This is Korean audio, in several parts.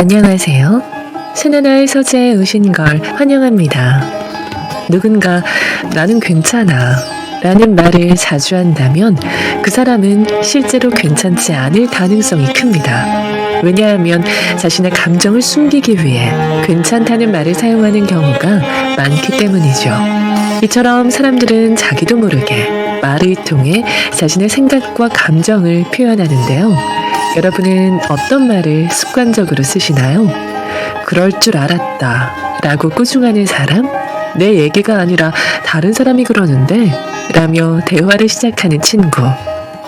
안녕하세요. 신하나의 서재에 오신 걸 환영합니다. 누군가 나는 괜찮아 라는 말을 자주 한다면 그 사람은 실제로 괜찮지 않을 가능성이 큽니다. 왜냐하면 자신의 감정을 숨기기 위해 괜찮다는 말을 사용하는 경우가 많기 때문이죠. 이처럼 사람들은 자기도 모르게 말을 통해 자신의 생각과 감정을 표현하는데요. 여러분은 어떤 말을 습관적으로 쓰시나요? 그럴 줄 알았다. 라고 꾸중하는 사람? 내 얘기가 아니라 다른 사람이 그러는데? 라며 대화를 시작하는 친구.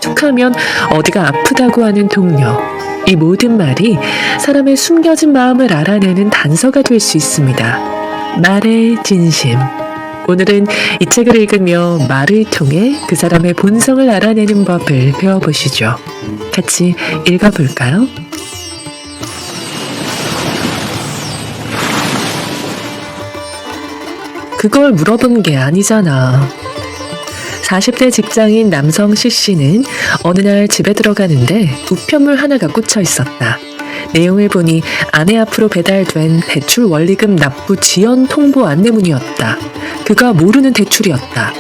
툭하면 어디가 아프다고 하는 동료. 이 모든 말이 사람의 숨겨진 마음을 알아내는 단서가 될 수 있습니다. 말의 진심. 오늘은 이 책을 읽으며 말을 통해 그 사람의 본성을 알아내는 법을 배워보시죠. 같이 읽어볼까요? 그걸 물어본 게 아니잖아. 40대 직장인 남성 C씨는 어느 날 집에 들어가는데 우편물 하나가 꽂혀 있었다. 내용을 보니 아내 앞으로 배달된 대출 원리금 납부 지연 통보 안내문이었다. 그가 모르는 대출이었다.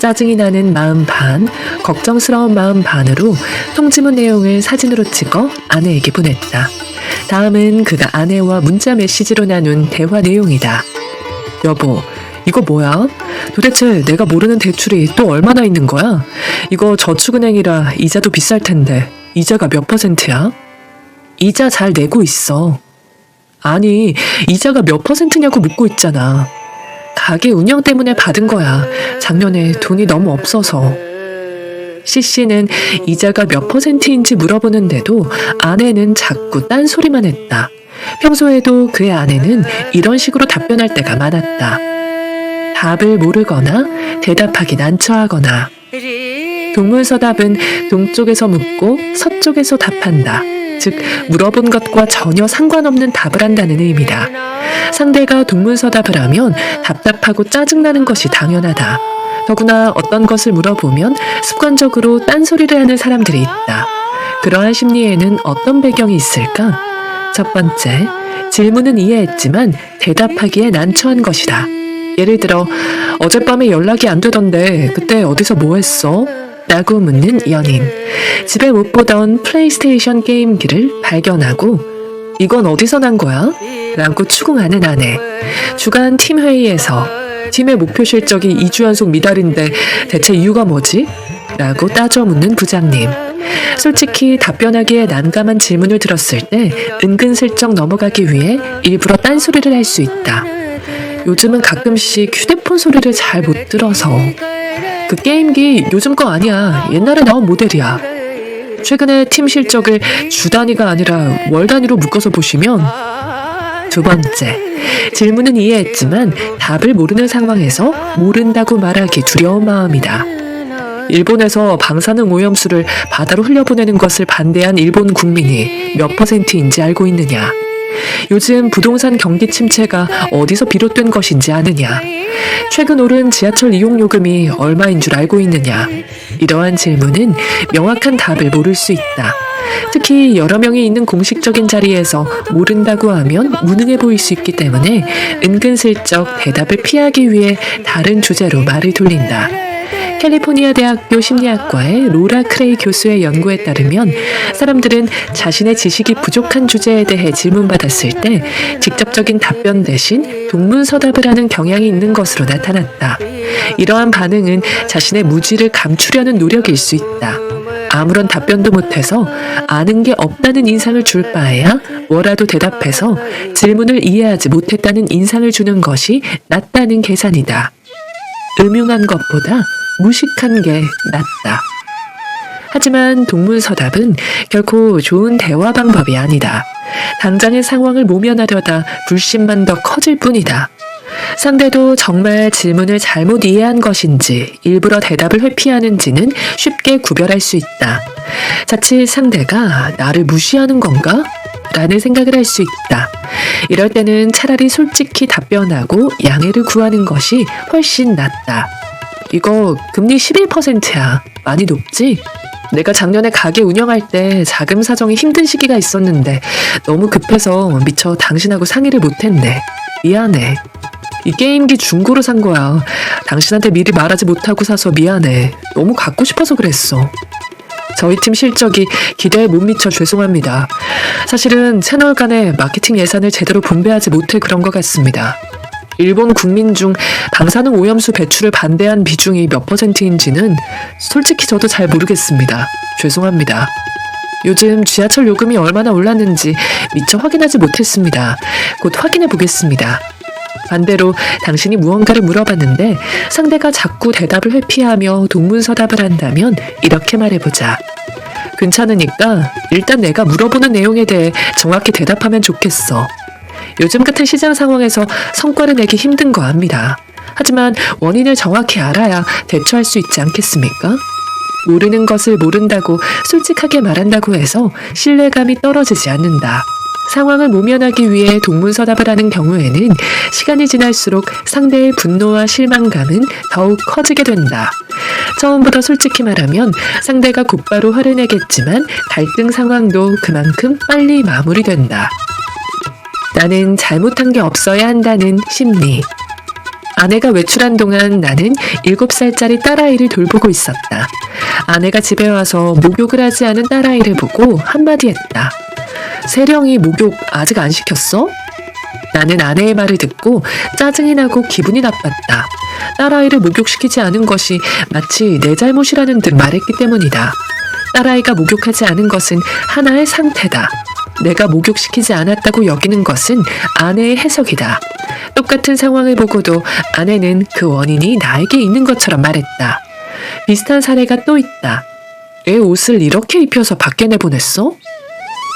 짜증이 나는 마음 반, 걱정스러운 마음 반으로 통지문 내용을 사진으로 찍어 아내에게 보냈다. 다음은 그가 아내와 문자 메시지로 나눈 대화 내용이다. 여보, 이거 뭐야? 도대체 내가 모르는 대출이 또 얼마나 있는 거야? 이거 저축은행이라 이자도 비쌀 텐데 이자가 몇 퍼센트야? 이자 잘 내고 있어. 아니, 이자가 몇 퍼센트냐고 묻고 있잖아. 가게 운영 때문에 받은 거야. 작년에 돈이 너무 없어서. C씨는 이자가 몇 퍼센트인지 물어보는데도 아내는 자꾸 딴소리만 했다. 평소에도 그의 아내는 이런 식으로 답변할 때가 많았다. 답을 모르거나 대답하기 난처하거나 동문서답은 동쪽에서 묻고 서쪽에서 답한다. 즉 물어본 것과 전혀 상관없는 답을 한다는 의미다. 상대가 동문서답을 하면 답답하고 짜증나는 것이 당연하다. 더구나 어떤 것을 물어보면 습관적으로 딴소리를 하는 사람들이 있다. 그러한 심리에는 어떤 배경이 있을까? 첫 번째, 질문은 이해했지만 대답하기에 난처한 것이다. 예를 들어, 어젯밤에 연락이 안 되던데 그때 어디서 뭐 했어? 라고 묻는 연인. 집에 못 보던 플레이스테이션 게임기를 발견하고 이건 어디서 난 거야? 라고 추궁하는 아내. 주간 팀 회의에서 팀의 목표 실적이 2주 연속 미달인데 대체 이유가 뭐지? 라고 따져 묻는 부장님. 솔직히 답변하기에 난감한 질문을 들었을 때 은근슬쩍 넘어가기 위해 일부러 딴소리를 할 수 있다. 요즘은 가끔씩 휴대폰 소리를 잘 못 들어서 그 게임기 요즘 거 아니야. 옛날에 나온 모델이야. 최근에 팀 실적을 주 단위가 아니라 월 단위로 묶어서 보시면 두 번째, 질문은 이해했지만 답을 모르는 상황에서 모른다고 말하기 두려운 마음이다. 일본에서 방사능 오염수를 바다로 흘려보내는 것을 반대한 일본 국민이 몇 퍼센트인지 알고 있느냐? 요즘 부동산 경기 침체가 어디서 비롯된 것인지 아느냐? 최근 오른 지하철 이용 요금이 얼마인 줄 알고 있느냐? 이러한 질문은 명확한 답을 모를 수 있다. 특히 여러 명이 있는 공식적인 자리에서 모른다고 하면 무능해 보일 수 있기 때문에 은근슬쩍 대답을 피하기 위해 다른 주제로 말을 돌린다. 캘리포니아 대학교 심리학과의 로라 크레이 교수의 연구에 따르면 사람들은 자신의 지식이 부족한 주제에 대해 질문받았을 때 직접적인 답변 대신 동문서답을 하는 경향이 있는 것으로 나타났다. 이러한 반응은 자신의 무지를 감추려는 노력일 수 있다. 아무런 답변도 못해서 아는 게 없다는 인상을 줄 바에야 뭐라도 대답해서 질문을 이해하지 못했다는 인상을 주는 것이 낫다는 계산이다. 음흉한 것보다 무식한 게 낫다. 하지만 동문서답은 결코 좋은 대화 방법이 아니다. 당장의 상황을 모면하려다 불신만 더 커질 뿐이다. 상대도 정말 질문을 잘못 이해한 것인지 일부러 대답을 회피하는지는 쉽게 구별할 수 있다. 자칫 상대가 나를 무시하는 건가? 라는 생각을 할 수 있다. 이럴 때는 차라리 솔직히 답변하고 양해를 구하는 것이 훨씬 낫다. 이거 금리 11%야. 많이 높지? 내가 작년에 가게 운영할 때 자금 사정이 힘든 시기가 있었는데 너무 급해서 미처 당신하고 상의를 못했네. 미안해. 이 게임기 중고로 산 거야. 당신한테 미리 말하지 못하고 사서 미안해. 너무 갖고 싶어서 그랬어. 저희 팀 실적이 기대에 못 미쳐 죄송합니다. 사실은 채널 간의 마케팅 예산을 제대로 분배하지 못해 그런 것 같습니다. 일본 국민 중 방사능 오염수 배출을 반대한 비중이 몇 퍼센트인지는 솔직히 저도 잘 모르겠습니다. 죄송합니다. 요즘 지하철 요금이 얼마나 올랐는지 미처 확인하지 못했습니다. 곧 확인해 보겠습니다. 반대로 당신이 무언가를 물어봤는데 상대가 자꾸 대답을 회피하며 동문서답을 한다면 이렇게 말해보자. 괜찮으니까 일단 내가 물어보는 내용에 대해 정확히 대답하면 좋겠어. 요즘 같은 시장 상황에서 성과를 내기 힘든 거 압니다. 하지만 원인을 정확히 알아야 대처할 수 있지 않겠습니까? 모르는 것을 모른다고 솔직하게 말한다고 해서 신뢰감이 떨어지지 않는다. 상황을 모면하기 위해 동문서답을 하는 경우에는 시간이 지날수록 상대의 분노와 실망감은 더욱 커지게 된다. 처음부터 솔직히 말하면 상대가 곧바로 화를 내겠지만 갈등 상황도 그만큼 빨리 마무리된다. 나는 잘못한 게 없어야 한다는 심리. 아내가 외출한 동안 나는 7살짜리 딸아이를 돌보고 있었다. 아내가 집에 와서 목욕을 하지 않은 딸아이를 보고 한마디 했다. 세령이 목욕 아직 안 시켰어? 나는 아내의 말을 듣고 짜증이 나고 기분이 나빴다. 딸아이를 목욕시키지 않은 것이 마치 내 잘못이라는 듯 말했기 때문이다. 딸아이가 목욕하지 않은 것은 하나의 상태다. 내가 목욕시키지 않았다고 여기는 것은 아내의 해석이다. 똑같은 상황을 보고도 아내는 그 원인이 나에게 있는 것처럼 말했다. 비슷한 사례가 또 있다. 왜 옷을 이렇게 입혀서 밖에 내보냈어?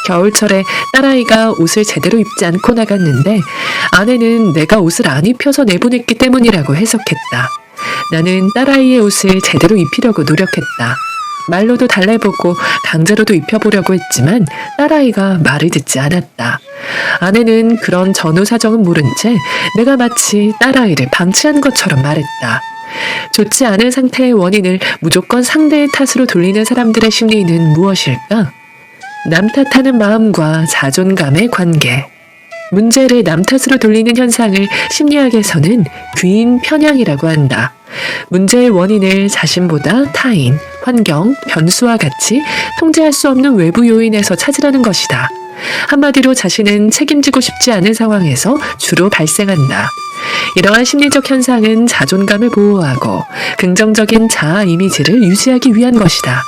겨울철에 딸아이가 옷을 제대로 입지 않고 나갔는데 아내는 내가 옷을 안 입혀서 내보냈기 때문이라고 해석했다. 나는 딸아이의 옷을 제대로 입히려고 노력했다. 말로도 달래보고 강제로도 입혀보려고 했지만 딸아이가 말을 듣지 않았다. 아내는 그런 전후 사정은 모른 채 내가 마치 딸아이를 방치한 것처럼 말했다. 좋지 않은 상태의 원인을 무조건 상대의 탓으로 돌리는 사람들의 심리는 무엇일까? 남 탓하는 마음과 자존감의 관계. 문제를 남 탓으로 돌리는 현상을 심리학에서는 귀인 편향이라고 한다. 문제의 원인을 자신보다 타인, 환경, 변수와 같이 통제할 수 없는 외부 요인에서 찾으려는 것이다. 한마디로 자신은 책임지고 싶지 않은 상황에서 주로 발생한다. 이러한 심리적 현상은 자존감을 보호하고 긍정적인 자아 이미지를 유지하기 위한 것이다.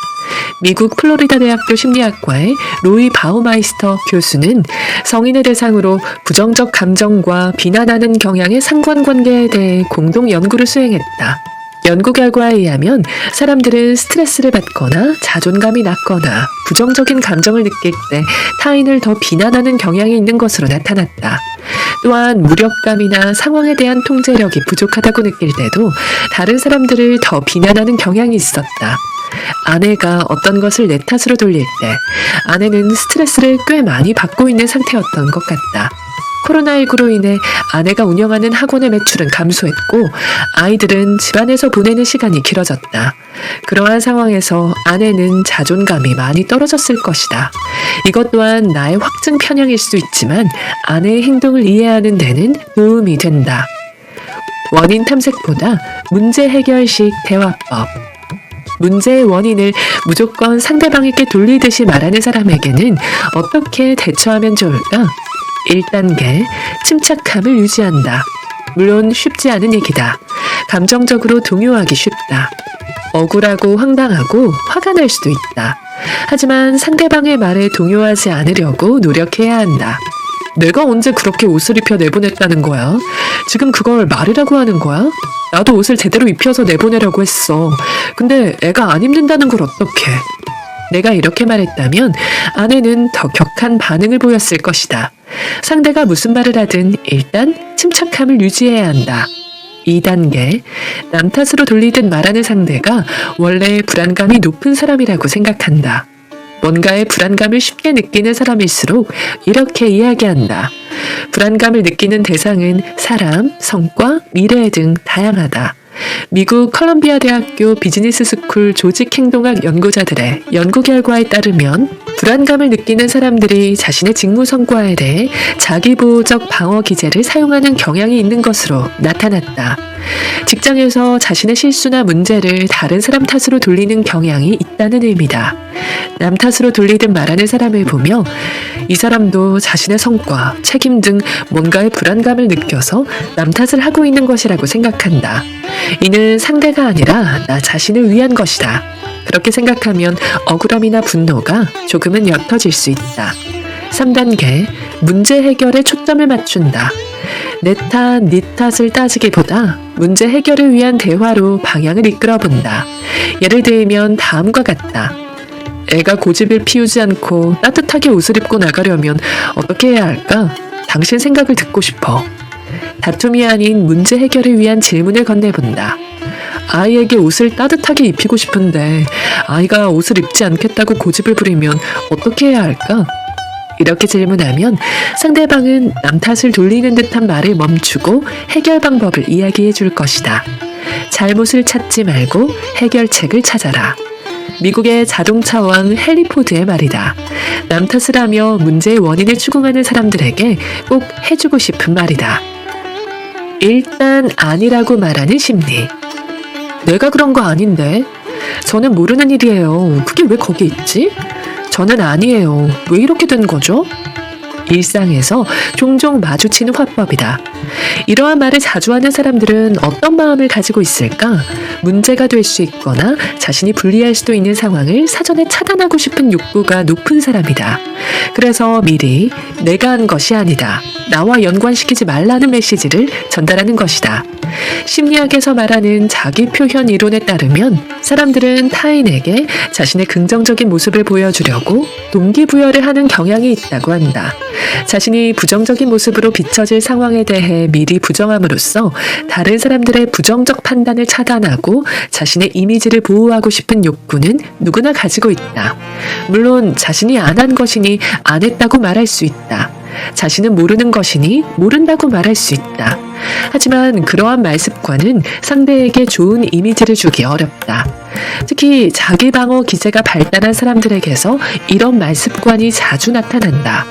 미국 플로리다 대학교 심리학과의 로이 바우마이스터 교수는 성인을 대상으로 부정적 감정과 비난하는 경향의 상관관계에 대해 공동 연구를 수행했다. 연구 결과에 의하면 사람들은 스트레스를 받거나 자존감이 낮거나 부정적인 감정을 느낄 때 타인을 더 비난하는 경향이 있는 것으로 나타났다. 또한 무력감이나 상황에 대한 통제력이 부족하다고 느낄 때도 다른 사람들을 더 비난하는 경향이 있었다. 아내가 어떤 것을 내 탓으로 돌릴 때 아내는 스트레스를 꽤 많이 받고 있는 상태였던 것 같다. 코로나19로 인해 아내가 운영하는 학원의 매출은 감소했고 아이들은 집안에서 보내는 시간이 길어졌다. 그러한 상황에서 아내는 자존감이 많이 떨어졌을 것이다. 이것 또한 나의 확증 편향일 수 있지만 아내의 행동을 이해하는 데는 도움이 된다. 원인 탐색보다 문제 해결식 대화법. 문제의 원인을 무조건 상대방에게 돌리듯이 말하는 사람에게는 어떻게 대처하면 좋을까? 1단계, 침착함을 유지한다. 물론 쉽지 않은 얘기다. 감정적으로 동요하기 쉽다. 억울하고 황당하고 화가 날 수도 있다. 하지만 상대방의 말에 동요하지 않으려고 노력해야 한다. 내가 언제 그렇게 옷을 입혀 내보냈다는 거야? 지금 그걸 말이라고 하는 거야? 나도 옷을 제대로 입혀서 내보내려고 했어. 근데 애가 안 입는다는 걸 어떡해. 내가 이렇게 말했다면 아내는 더 격한 반응을 보였을 것이다. 상대가 무슨 말을 하든 일단 침착함을 유지해야 한다. 2단계. 남 탓으로 돌리듯 말하는 상대가 원래 불안감이 높은 사람이라고 생각한다. 뭔가의 불안감을 쉽게 느끼는 사람일수록 이렇게 이야기한다. 불안감을 느끼는 대상은 사람, 성과, 미래 등 다양하다. 미국 컬럼비아 대학교 비즈니스 스쿨 조직 행동학 연구자들의 연구 결과에 따르면 불안감을 느끼는 사람들이 자신의 직무 성과에 대해 자기보호적 방어 기제를 사용하는 경향이 있는 것으로 나타났다. 직장에서 자신의 실수나 문제를 다른 사람 탓으로 돌리는 경향이 있다는 의미다. 남 탓으로 돌리든 말하는 사람을 보며 이 사람도 자신의 성과, 책임 등 뭔가의 불안감을 느껴서 남 탓을 하고 있는 것이라고 생각한다. 이는 상대가 아니라 나 자신을 위한 것이다. 그렇게 생각하면 억울함이나 분노가 조금은 옅어질 수 있다. 3단계 문제 해결에 초점을 맞춘다. 내 탓, 네 탓을 따지기보다 문제 해결을 위한 대화로 방향을 이끌어 본다. 예를 들면 다음과 같다. 애가 고집을 피우지 않고 따뜻하게 옷을 입고 나가려면 어떻게 해야 할까? 당신 생각을 듣고 싶어. 다툼이 아닌 문제 해결을 위한 질문을 건네본다. 아이에게 옷을 따뜻하게 입히고 싶은데 아이가 옷을 입지 않겠다고 고집을 부리면 어떻게 해야 할까? 이렇게 질문하면 상대방은 남 탓을 돌리는 듯한 말을 멈추고 해결 방법을 이야기해 줄 것이다. 잘못을 찾지 말고 해결책을 찾아라. 미국의 자동차 왕 헨리 포드의 말이다. 남 탓을 하며 문제의 원인을 추궁하는 사람들에게 꼭 해주고 싶은 말이다. 일단 아니라고 말하는 심리. 내가 그런 거 아닌데. 저는 모르는 일이에요. 그게 왜 거기 있지? 저는 아니에요. 왜 이렇게 된 거죠? 일상에서 종종 마주치는 화법이다. 이러한 말을 자주 하는 사람들은 어떤 마음을 가지고 있을까? 문제가 될 수 있거나 자신이 불리할 수도 있는 상황을 사전에 차단하고 싶은 욕구가 높은 사람이다. 그래서 미리 내가 한 것이 아니다. 나와 연관시키지 말라는 메시지를 전달하는 것이다. 심리학에서 말하는 자기 표현 이론에 따르면 사람들은 타인에게 자신의 긍정적인 모습을 보여주려고 동기부여를 하는 경향이 있다고 한다. 자신이 부정적인 모습으로 비춰질 상황에 대해 미리 부정함으로써 다른 사람들의 부정적 판단을 차단하고 자신의 이미지를 보호하고 싶은 욕구는 누구나 가지고 있다. 물론 자신이 안 한 것이니 안 했다고 말할 수 있다. 자신은 모르는 것이니 모른다고 말할 수 있다. 하지만 그러한 말습관은 상대에게 좋은 이미지를 주기 어렵다. 특히 자기 방어 기제가 발달한 사람들에게서 이런 말습관이 자주 나타난다.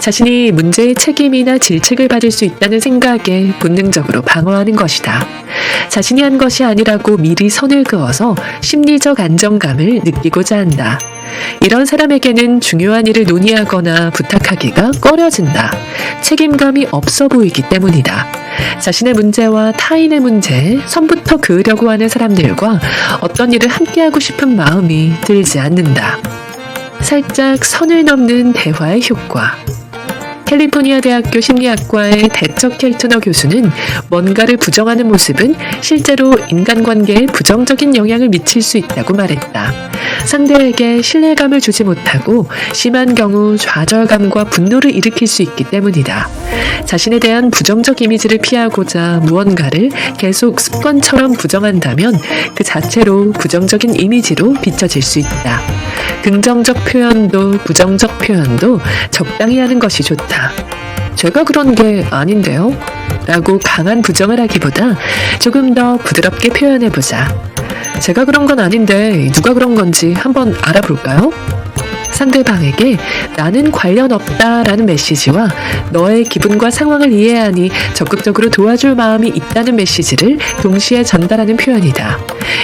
자신이 문제의 책임이나 질책을 받을 수 있다는 생각에 본능적으로 방어하는 것이다. 자신이 한 것이 아니라고 미리 선을 그어서 심리적 안정감을 느끼고자 한다. 이런 사람에게는 중요한 일을 논의하거나 부탁하기가 꺼려진다. 책임감이 없어 보이기 때문이다. 자신의 문제와 타인의 문제에 선부터 그으려고 하는 사람들과 어떤 일을 함께하고 싶은 마음이 들지 않는다. 살짝 선을 넘는 대화의 효과. 캘리포니아 대학교 심리학과의 대척 켈트너 교수는 뭔가를 부정하는 모습은 실제로 인간관계에 부정적인 영향을 미칠 수 있다고 말했다. 상대에게 신뢰감을 주지 못하고 심한 경우 좌절감과 분노를 일으킬 수 있기 때문이다. 자신에 대한 부정적 이미지를 피하고자 무언가를 계속 습관처럼 부정한다면 그 자체로 부정적인 이미지로 비춰질 수 있다. 긍정적 표현도 부정적 표현도 적당히 하는 것이 좋다. 제가 그런 게 아닌데요? 라고 강한 부정을 하기보다 조금 더 부드럽게 표현해보자. 제가 그런 건 아닌데 누가 그런 건지 한번 알아볼까요? 상대방에게 나는 관련 없다라는 메시지와 너의 기분과 상황을 이해하니 적극적으로 도와줄 마음이 있다는 메시지를 동시에 전달하는 표현이다.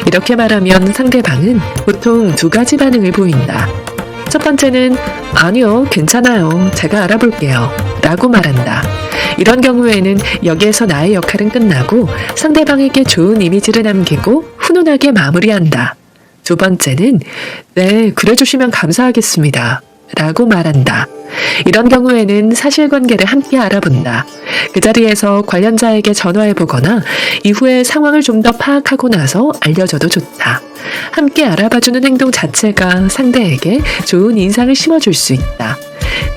이렇게 말하면 상대방은 보통 두 가지 반응을 보인다. 첫 번째는 아니요, 괜찮아요. 제가 알아볼게요. 라고 말한다. 이런 경우에는 여기에서 나의 역할은 끝나고 상대방에게 좋은 이미지를 남기고 훈훈하게 마무리한다. 두 번째는 네, 그래 주시면 감사하겠습니다. 라고 말한다. 이런 경우에는 사실관계를 함께 알아본다. 그 자리에서 관련자에게 전화해보거나 이후에 상황을 좀 더 파악하고 나서 알려줘도 좋다. 함께 알아봐주는 행동 자체가 상대에게 좋은 인상을 심어줄 수 있다.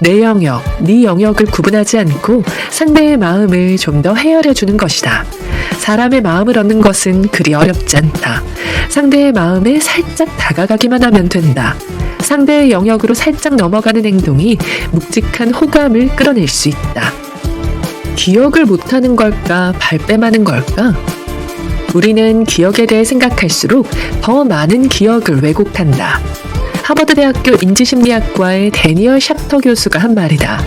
내 영역, 네 영역을 구분하지 않고 상대의 마음을 좀 더 헤아려 주는 것이다. 사람의 마음을 얻는 것은 그리 어렵지 않다. 상대의 마음에 살짝 다가가기만 하면 된다. 상대의 영역으로 살짝 넘어가는 행동이 묵직한 호감을 끌어낼 수 있다. 기억을 못하는 걸까, 발뺌하는 걸까? 우리는 기억에 대해 생각할수록 더 많은 기억을 왜곡한다. 하버드 대학교 인지심리학과의 데니얼 샤터 교수가 한 말이다.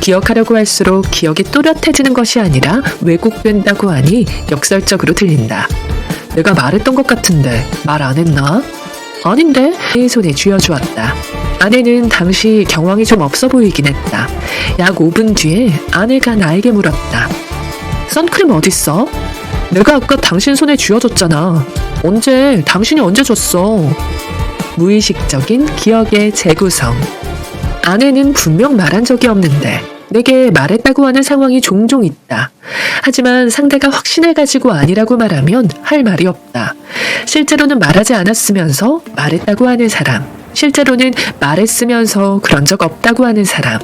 기억하려고 할수록 기억이 또렷해지는 것이 아니라 왜곡된다고 하니 역설적으로 들린다. 내가 말했던 것 같은데 말 안 했나? 아닌데? 내 손에 쥐어주었다. 아내는 당시 경황이 좀 없어 보이긴 했다. 약 5분 뒤에 아내가 나에게 물었다. 선크림 어딨어? 내가 아까 당신 손에 쥐어줬잖아. 언제? 당신이 언제 줬어? 무의식적인 기억의 재구성. 아내는 분명 말한 적이 없는데 내게 말했다고 하는 상황이 종종 있다. 하지만 상대가 확신을 가지고 아니라고 말하면 할 말이 없다. 실제로는 말하지 않았으면서 말했다고 하는 사람. 실제로는 말했으면서 그런 적 없다고 하는 사람.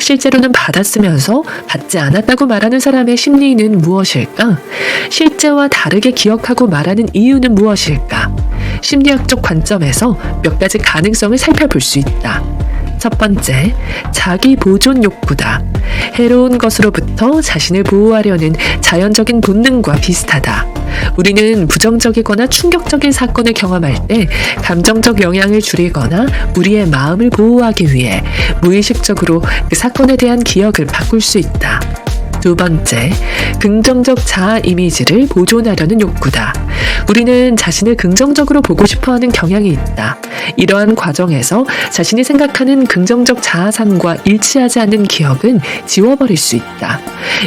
실제로는 받았으면서 받지 않았다고 말하는 사람의 심리는 무엇일까? 실제와 다르게 기억하고 말하는 이유는 무엇일까? 심리학적 관점에서 몇 가지 가능성을 살펴볼 수 있다. 첫 번째, 자기 보존 욕구다. 해로운 것으로부터 자신을 보호하려는 자연적인 본능과 비슷하다. 우리는 부정적이거나 충격적인 사건을 경험할 때 감정적 영향을 줄이거나 우리의 마음을 보호하기 위해 무의식적으로 그 사건에 대한 기억을 바꿀 수 있다. 두 번째, 긍정적 자아 이미지를 보존하려는 욕구다. 우리는 자신을 긍정적으로 보고 싶어 하는 경향이 있다. 이러한 과정에서 자신이 생각하는 긍정적 자아상과 일치하지 않는 기억은 지워버릴 수 있다.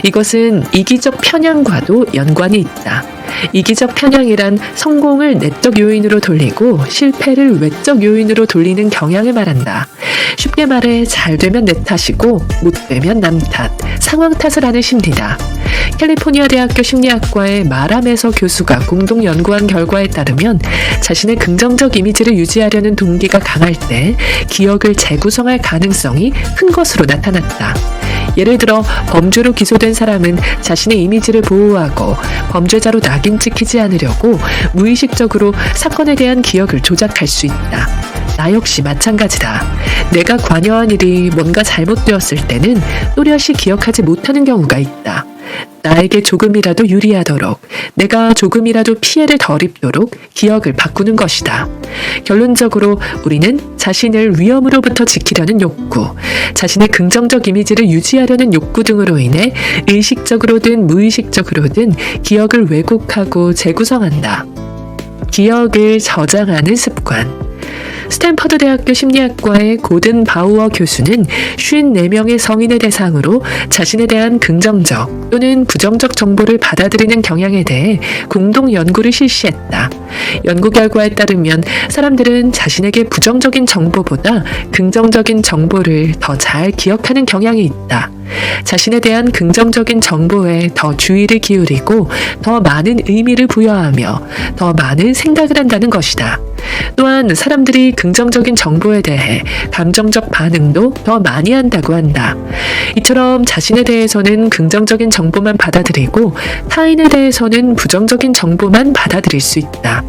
이것은 이기적 편향과도 연관이 있다. 이기적 편향이란 성공을 내적 요인으로 돌리고 실패를 외적 요인으로 돌리는 경향을 말한다. 쉽게 말해 잘 되면 내 탓이고 못 되면 남 탓, 상황 탓을 하는 심리다. 캘리포니아 대학교 심리학과의 마라메서 교수가 공동 연구한 결과에 따르면 자신의 긍정적 이미지를 유지하려는 동기가 강할 때 기억을 재구성할 가능성이 큰 것으로 나타났다. 예를 들어 범죄로 기소된 사람은 자신의 이미지를 보호하고 범죄자로 낙인 찍히지 않으려고 무의식적으로 사건에 대한 기억을 조작할 수 있다. 나 역시 마찬가지다. 내가 관여한 일이 뭔가 잘못되었을 때는 또렷이 기억하지 못하는 경우가 있다. 나에게 조금이라도 유리하도록, 내가 조금이라도 피해를 덜 입도록 기억을 바꾸는 것이다. 결론적으로 우리는 자신을 위험으로부터 지키려는 욕구, 자신의 긍정적 이미지를 유지하려는 욕구 등으로 인해 의식적으로든 무의식적으로든 기억을 왜곡하고 재구성한다. 기억을 저장하는 습관. 스탠퍼드 대학교 심리학과의 고든 바우어 교수는 54명의 성인을 대상으로 자신에 대한 긍정적 또는 부정적 정보를 받아들이는 경향에 대해 공동 연구를 실시했다. 연구 결과에 따르면 사람들은 자신에게 부정적인 정보보다 긍정적인 정보를 더 잘 기억하는 경향이 있다. 자신에 대한 긍정적인 정보에 더 주의를 기울이고 더 많은 의미를 부여하며 더 많은 생각을 한다는 것이다. 또한 사람들이 긍정적인 정보에 대해 감정적 반응도 더 많이 한다고 한다. 이처럼 자신에 대해서는 긍정적인 정보만 받아들이고 타인에 대해서는 부정적인 정보만 받아들일 수 있다.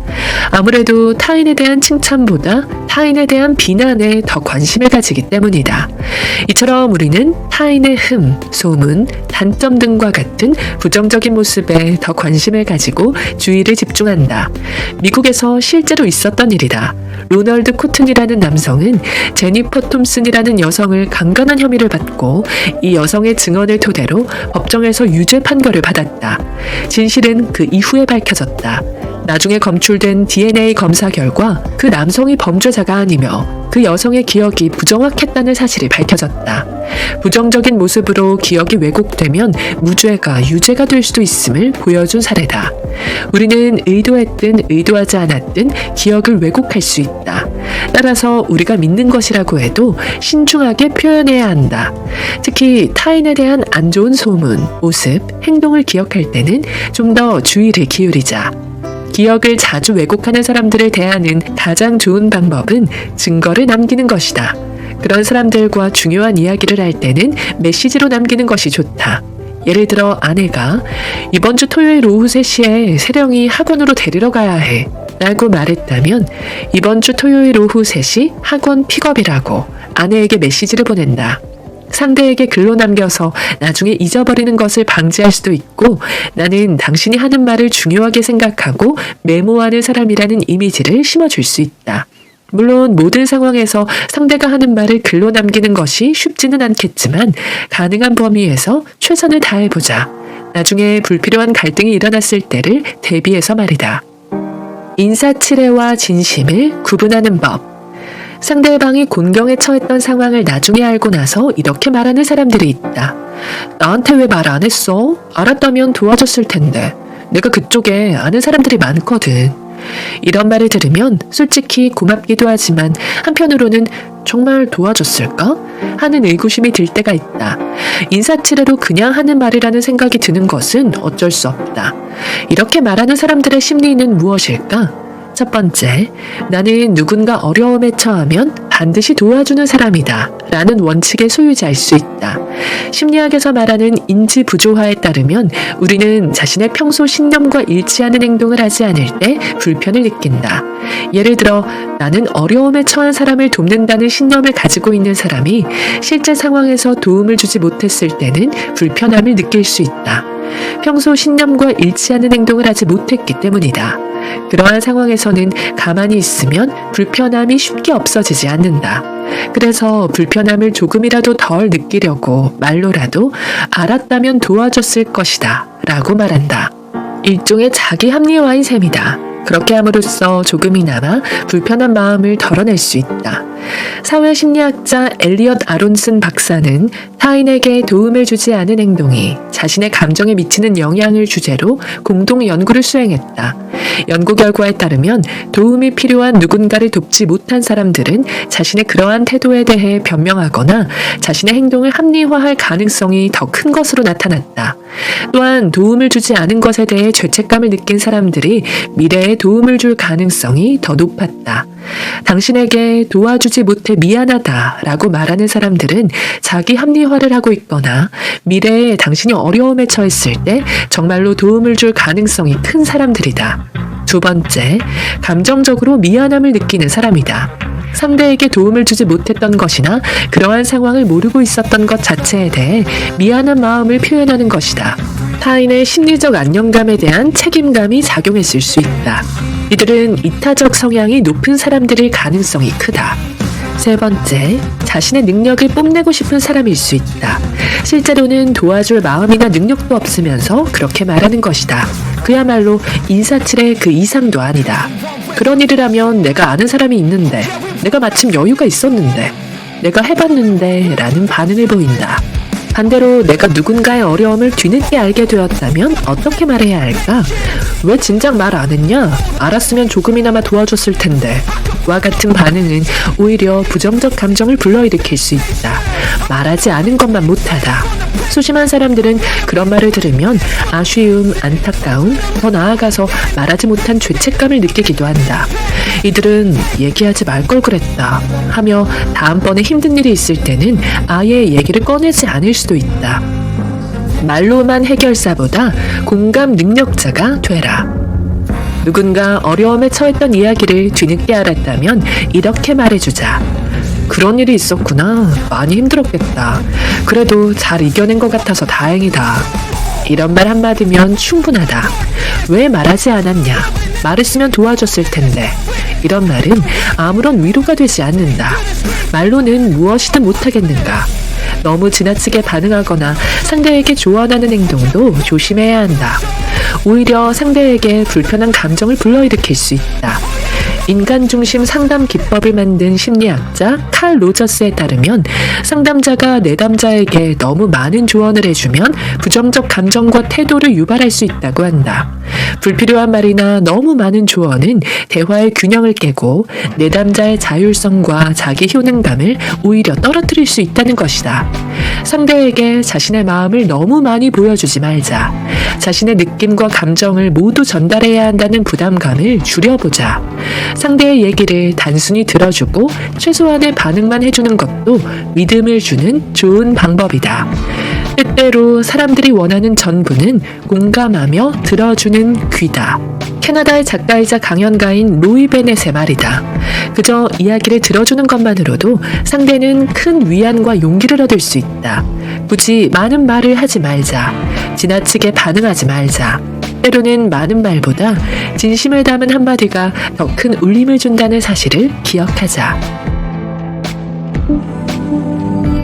아무래도 타인에 대한 칭찬보다 타인에 대한 비난에 더 관심을 가지기 때문이다. 이처럼 우리는 타인의 흠, 소문, 단점 등과 같은 부정적인 모습에 더 관심을 가지고 주의를 집중한다. 미국에서 실제로 있었던 일이다. 로널드 코튼이라는 남성은 제니퍼 톰슨이라는 여성을 강간한 혐의를 받고 이 여성의 증언을 토대로 법정에서 유죄 판결을 받았다. 진실은 그 이후에 밝혀졌다. 나중에 검출된 DNA 검사 결과 그 남성이 범죄자가 아니며 그 여성의 기억이 부정확했다는 사실이 밝혀졌다. 부정적인 모습으로 기억이 왜곡되면 무죄가 유죄가 될 수도 있음을 보여준 사례다. 우리는 의도했든 의도하지 않았든 기억을 왜곡할 수 있다. 따라서 우리가 믿는 것이라고 해도 신중하게 표현해야 한다. 특히 타인에 대한 안 좋은 소문, 모습, 행동을 기억할 때는 좀 더 주의를 기울이자. 기억을 자주 왜곡하는 사람들을 대하는 가장 좋은 방법은 증거를 남기는 것이다. 그런 사람들과 중요한 이야기를 할 때는 메시지로 남기는 것이 좋다. 예를 들어 아내가 이번 주 토요일 오후 3시에 세령이 학원으로 데리러 가야 해. 라고 말했다면 이번 주 토요일 오후 3시 학원 픽업이라고 아내에게 메시지를 보낸다. 상대에게 글로 남겨서 나중에 잊어버리는 것을 방지할 수도 있고 나는 당신이 하는 말을 중요하게 생각하고 메모하는 사람이라는 이미지를 심어줄 수 있다. 물론 모든 상황에서 상대가 하는 말을 글로 남기는 것이 쉽지는 않겠지만 가능한 범위에서 최선을 다해보자. 나중에 불필요한 갈등이 일어났을 때를 대비해서 말이다. 인사치레와 진심을 구분하는 법. 상대방이 곤경에 처했던 상황을 나중에 알고 나서 이렇게 말하는 사람들이 있다. 나한테 왜 말 안 했어? 알았다면 도와줬을 텐데. 내가 그쪽에 아는 사람들이 많거든. 이런 말을 들으면 솔직히 고맙기도 하지만 한편으로는 정말 도와줬을까? 하는 의구심이 들 때가 있다. 인사치레로 그냥 하는 말이라는 생각이 드는 것은 어쩔 수 없다. 이렇게 말하는 사람들의 심리는 무엇일까? 첫 번째, 나는 누군가 어려움에 처하면 반드시 도와주는 사람이다. 라는 원칙의 소유자일 수 있다. 심리학에서 말하는 인지 부조화에 따르면 우리는 자신의 평소 신념과 일치하는 행동을 하지 않을 때 불편을 느낀다. 예를 들어, 나는 어려움에 처한 사람을 돕는다는 신념을 가지고 있는 사람이 실제 상황에서 도움을 주지 못했을 때는 불편함을 느낄 수 있다. 평소 신념과 일치하는 행동을 하지 못했기 때문이다. 그러한 상황에서는 가만히 있으면 불편함이 쉽게 없어지지 않는다. 그래서 불편함을 조금이라도 덜 느끼려고 말로라도 알았다면 도와줬을 것이다. 라고 말한다. 일종의 자기 합리화인 셈이다. 그렇게 함으로써 조금이나마 불편한 마음을 덜어낼 수 있다. 사회심리학자 엘리엇 아론슨 박사는 타인에게 도움을 주지 않은 행동이 자신의 감정에 미치는 영향을 주제로 공동 연구를 수행했다. 연구 결과에 따르면 도움이 필요한 누군가를 돕지 못한 사람들은 자신의 그러한 태도에 대해 변명하거나 자신의 행동을 합리화할 가능성이 더 큰 것으로 나타났다. 또한 도움을 주지 않은 것에 대해 죄책감을 느낀 사람들이 미래에 도움을 줄 가능성이 더 높았다. 당신에게 도와주지 못해 미안하다 라고 말하는 사람들은 자기 합리화를 하고 있거나 미래에 당신이 어려움에 처했을 때 정말로 도움을 줄 가능성이 큰 사람들이다. 두 번째, 감정적으로 미안함을 느끼는 사람이다. 상대에게 도움을 주지 못했던 것이나 그러한 상황을 모르고 있었던 것 자체에 대해 미안한 마음을 표현하는 것이다. 타인의 심리적 안정감에 대한 책임감이 작용했을 수 있다. 이들은 이타적 성향이 높은 사람들일 가능성이 크다. 세 번째, 자신의 능력을 뽐내고 싶은 사람일 수 있다. 실제로는 도와줄 마음이나 능력도 없으면서 그렇게 말하는 것이다. 그야말로 인사칠의 그 이상도 아니다. 그런 일을 하면 내가 아는 사람이 있는데, 내가 마침 여유가 있었는데, 내가 해봤는데, 라는 반응을 보인다. 반대로 내가 누군가의 어려움을 뒤늦게 알게 되었다면 어떻게 말해야 할까? 왜 진작 말 안 했냐? 알았으면 조금이나마 도와줬을 텐데. 와 같은 반응은 오히려 부정적 감정을 불러일으킬 수 있다. 말하지 않은 것만 못하다. 소심한 사람들은 그런 말을 들으면 아쉬움, 안타까움, 더 나아가서 말하지 못한 죄책감을 느끼기도 한다. 이들은 얘기하지 말 걸 그랬다 하며 다음번에 힘든 일이 있을 때는 아예 얘기를 꺼내지 않을 수도 있다. 말로만 해결사보다 공감 능력자가 되라. 누군가 어려움에 처했던 이야기를 뒤늦게 알았다면 이렇게 말해주자. 그런 일이 있었구나. 많이 힘들었겠다. 그래도 잘 이겨낸 것 같아서 다행이다. 이런 말 한마디면 충분하다. 왜 말하지 않았냐? 말했으면 도와줬을 텐데. 이런 말은 아무런 위로가 되지 않는다. 말로는 무엇이든 못하겠는가? 너무 지나치게 반응하거나 상대에게 조언하는 행동도 조심해야 한다. 오히려 상대에게 불편한 감정을 불러일으킬 수 있다. 인간 중심 상담 기법을 만든 심리학자 칼 로저스에 따르면 상담자가 내담자에게 너무 많은 조언을 해주면 부정적 감정과 태도를 유발할 수 있다고 한다. 불필요한 말이나 너무 많은 조언은 대화의 균형을 깨고 내담자의 자율성과 자기 효능감을 오히려 떨어뜨릴 수 있다는 것이다. 상대에게 자신의 마음을 너무 많이 보여주지 말자. 자신의 느낌과 감정을 모두 전달해야 한다는 부담감을 줄여보자. 상대의 얘기를 단순히 들어주고 최소한의 반응만 해주는 것도 믿음을 주는 좋은 방법이다. 때때로 사람들이 원하는 전부는 공감하며 들어주는 귀다. 캐나다의 작가이자 강연가인 로이 베넷의 말이다. 그저 이야기를 들어주는 것만으로도 상대는 큰 위안과 용기를 얻을 수 있다. 굳이 많은 말을 하지 말자. 지나치게 반응하지 말자. 때로는 많은 말보다 진심을 담은 한마디가 더 큰 울림을 준다는 사실을 기억하자.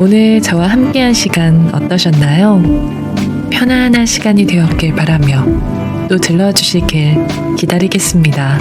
오늘 저와 함께한 시간 어떠셨나요? 편안한 시간이 되었길 바라며 또 들러주시길 기다리겠습니다.